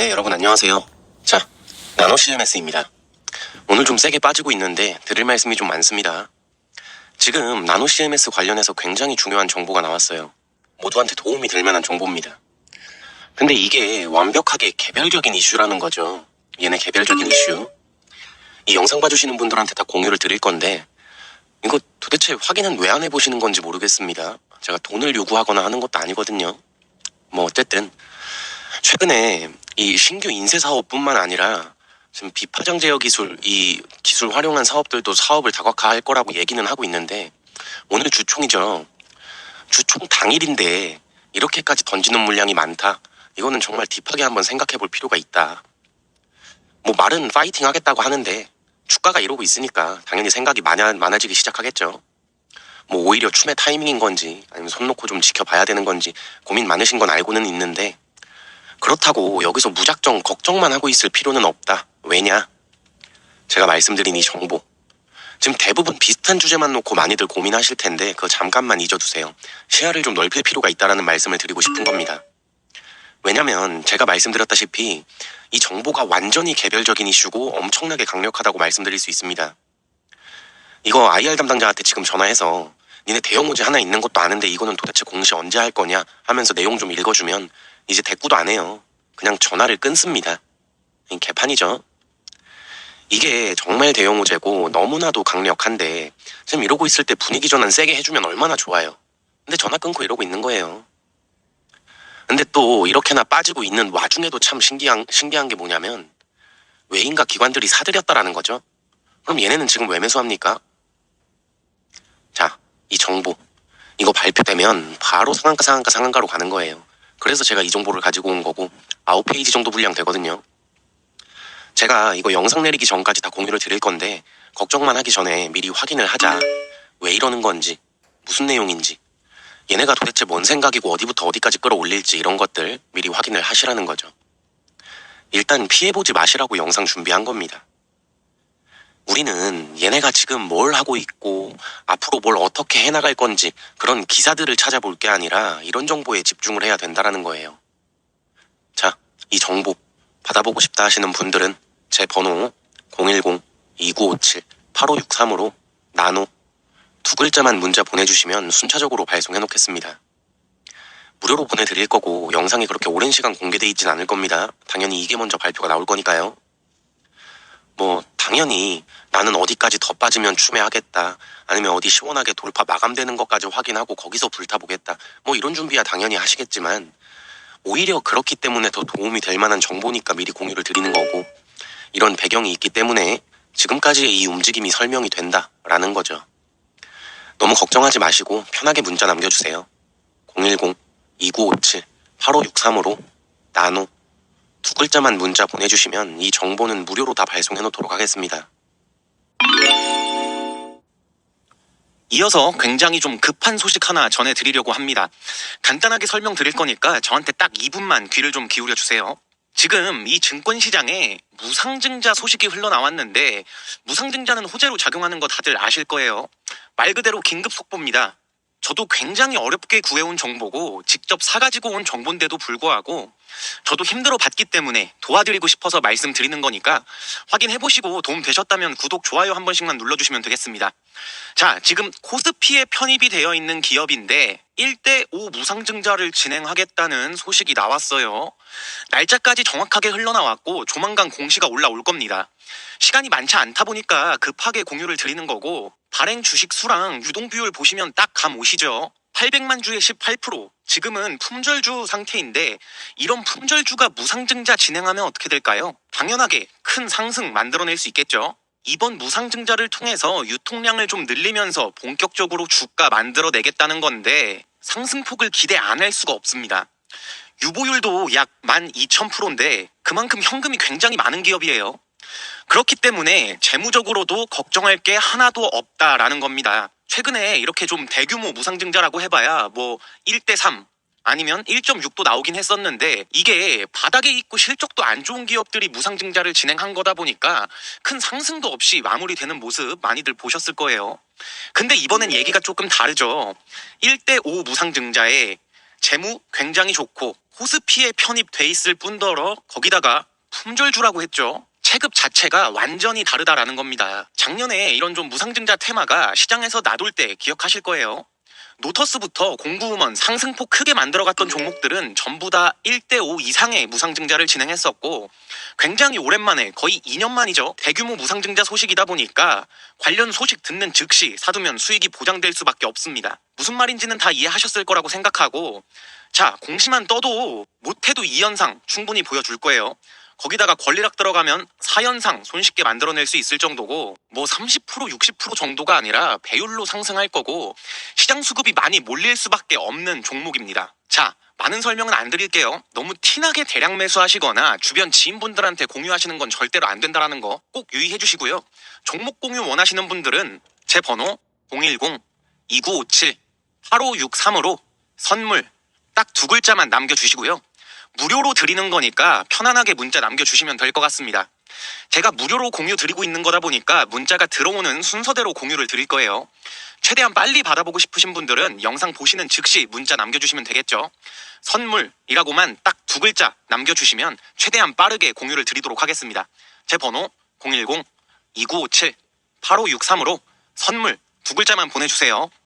네, 여러분 안녕하세요. 자, 나노 CMS입니다. 오늘 좀 세게 빠지고 있는데 들을 말씀이 좀 많습니다. 지금 나노 CMS 관련해서 굉장히 중요한 정보가 나왔어요. 모두한테 도움이 될 만한 정보입니다. 근데 이게 완벽하게 개별적인 이슈라는 거죠. 얘네 개별적인 이슈. 이 영상 봐주시는 분들한테 다 공유를 드릴 건데 이거 도대체 확인은 왜 안 해보시는 건지 모르겠습니다. 제가 돈을 요구하거나 하는 것도 아니거든요. 뭐 어쨌든 최근에 이 신규 인쇄 사업뿐만 아니라 지금 비파장 제어 기술 이 기술 활용한 사업들도 사업을 다각화할 거라고 얘기는 하고 있는데 오늘 주총이죠. 주총 당일인데 이렇게까지 던지는 물량이 많다. 이거는 정말 딥하게 한번 생각해 볼 필요가 있다. 뭐 말은 파이팅 하겠다고 하는데 주가가 이러고 있으니까 당연히 생각이 많아, 많아지기 시작하겠죠. 뭐 오히려 춤의 타이밍인 건지 아니면 손 놓고 좀 지켜봐야 되는 건지 고민 많으신 건 알고는 있는데 그렇다고 여기서 무작정 걱정만 하고 있을 필요는 없다. 왜냐? 제가 말씀드린 이 정보. 지금 대부분 비슷한 주제만 놓고 많이들 고민하실 텐데 그거 잠깐만 잊어두세요. 시야를 좀 넓힐 필요가 있다라는 말씀을 드리고 싶은 겁니다. 왜냐면 제가 말씀드렸다시피 이 정보가 완전히 개별적인 이슈고 엄청나게 강력하다고 말씀드릴 수 있습니다. 이거 IR 담당자한테 지금 전화해서 니네 대형 호재 하나 있는 것도 아는데 이거는 도대체 공시 언제 할 거냐 하면서 내용 좀 읽어주면 이제 대꾸도 안 해요. 그냥 전화를 끊습니다. 이 개판이죠. 이게 정말 대형 호재고 너무나도 강력한데 지금 이러고 있을 때 분위기 전환 세게 해주면 얼마나 좋아요. 근데 전화 끊고 이러고 있는 거예요. 근데 또 이렇게나 빠지고 있는 와중에도 참 신기한 신기한 게 뭐냐면 외인과 기관들이 사들였다라는 거죠. 그럼 얘네는 지금 왜 매수합니까? 자, 이 정보 이거 발표되면 바로 상한가 상한가 상한가로 가는 거예요. 그래서 제가 이 정보를 가지고 온 거고 아홉 페이지 정도 분량 되거든요. 제가 이거 영상 내리기 전까지 다 공유를 드릴 건데 걱정만 하기 전에 미리 확인을 하자. 왜 이러는 건지, 무슨 내용인지, 얘네가 도대체 뭔 생각이고 어디부터 어디까지 끌어올릴지 이런 것들 미리 확인을 하시라는 거죠. 일단 피해보지 마시라고 영상 준비한 겁니다. 우리는 얘네가 지금 뭘 하고 있고 앞으로 뭘 어떻게 해나갈 건지 그런 기사들을 찾아볼 게 아니라 이런 정보에 집중을 해야 된다라는 거예요. 자, 이 정보 받아보고 싶다 하시는 분들은 제 번호 010-2957-8563으로 나노 두 글자만 문자 보내주시면 순차적으로 발송해 놓겠습니다. 무료로 보내드릴 거고 영상이 그렇게 오랜 시간 공개돼 있진 않을 겁니다. 당연히 이게 먼저 발표가 나올 거니까요. 뭐 당연히 나는 어디까지 더 빠지면 추매하겠다. 아니면 어디 시원하게 돌파 마감되는 것까지 확인하고 거기서 불타보겠다. 뭐 이런 준비야 당연히 하시겠지만 오히려 그렇기 때문에 더 도움이 될 만한 정보니까 미리 공유를 드리는 거고 이런 배경이 있기 때문에 지금까지의 이 움직임이 설명이 된다라는 거죠. 너무 걱정하지 마시고 편하게 문자 남겨주세요. 010-2957-8563으로 나노 두 글자만 문자 보내주시면 이 정보는 무료로 다 발송해 놓도록 하겠습니다. 이어서 굉장히 좀 급한 소식 하나 전해드리려고 합니다. 간단하게 설명드릴 거니까 저한테 딱 2분만 귀를 좀 기울여 주세요. 지금 이 증권 시장에 무상증자 소식이 흘러나왔는데 무상증자는 호재로 작용하는 거 다들 아실 거예요. 말 그대로 긴급 속보입니다. 저도 굉장히 어렵게 구해온 정보고 직접 사가지고 온 정보인데도 불구하고 저도 힘들어 봤기 때문에 도와드리고 싶어서 말씀드리는 거니까 확인해보시고 도움 되셨다면 구독, 좋아요 한 번씩만 눌러주시면 되겠습니다. 자, 지금 코스피에 편입이 되어 있는 기업인데 1대5 무상증자를 진행하겠다는 소식이 나왔어요. 날짜까지 정확하게 흘러나왔고 조만간 공시가 올라올 겁니다. 시간이 많지 않다 보니까 급하게 공유를 드리는 거고 발행 주식 수랑 유동 비율 보시면 딱 감 오시죠. 800만 주에 18% 지금은 품절주 상태인데 이런 품절주가 무상증자 진행하면 어떻게 될까요? 당연하게 큰 상승 만들어낼 수 있겠죠. 이번 무상증자를 통해서 유통량을 좀 늘리면서 본격적으로 주가 만들어내겠다는 건데 상승폭을 기대 안 할 수가 없습니다. 유보율도 약 12,000%인데 그만큼 현금이 굉장히 많은 기업이에요. 그렇기 때문에 재무적으로도 걱정할 게 하나도 없다라는 겁니다. 최근에 이렇게 좀 대규모 무상증자라고 해봐야 뭐 1대3 아니면 1.6도 나오긴 했었는데 이게 바닥에 있고 실적도 안 좋은 기업들이 무상증자를 진행한 거다 보니까 큰 상승도 없이 마무리되는 모습 많이들 보셨을 거예요. 근데 이번엔 얘기가 조금 다르죠. 1대5 무상증자에 재무 굉장히 좋고 호스피에 편입돼 있을 뿐더러 거기다가 품절주라고 했죠. 체급 자체가 완전히 다르다라는 겁니다. 작년에 이런 좀 무상증자 테마가 시장에서 나돌 때 기억하실 거예요. 노터스부터 공구음원 상승폭 크게 만들어갔던 종목들은 전부 다 1대5 이상의 무상증자를 진행했었고 굉장히 오랜만에 거의 2년 만이죠. 대규모 무상증자 소식이다 보니까 관련 소식 듣는 즉시 사두면 수익이 보장될 수밖에 없습니다. 무슨 말인지는 다 이해하셨을 거라고 생각하고 자 공시만 떠도 못해도 2연상 충분히 보여줄 거예요. 거기다가 권리락 들어가면 4연상 손쉽게 만들어낼 수 있을 정도고 뭐 30% 60% 정도가 아니라 배율로 상승할 거고 시장 수급이 많이 몰릴 수밖에 없는 종목입니다. 자, 많은 설명은 안 드릴게요. 너무 티나게 대량 매수하시거나 주변 지인분들한테 공유하시는 건 절대로 안 된다라는 거 꼭 유의해 주시고요. 종목 공유 원하시는 분들은 제 번호 010-2957-8563으로 선물 딱 두 글자만 남겨주시고요. 무료로 드리는 거니까 편안하게 문자 남겨주시면 될 것 같습니다. 제가 무료로 공유 드리고 있는 거다 보니까 문자가 들어오는 순서대로 공유를 드릴 거예요. 최대한 빨리 받아보고 싶으신 분들은 영상 보시는 즉시 문자 남겨주시면 되겠죠. 선물이라고만 딱 두 글자 남겨주시면 최대한 빠르게 공유를 드리도록 하겠습니다. 제 번호 010-2957-8563으로 선물 두 글자만 보내주세요.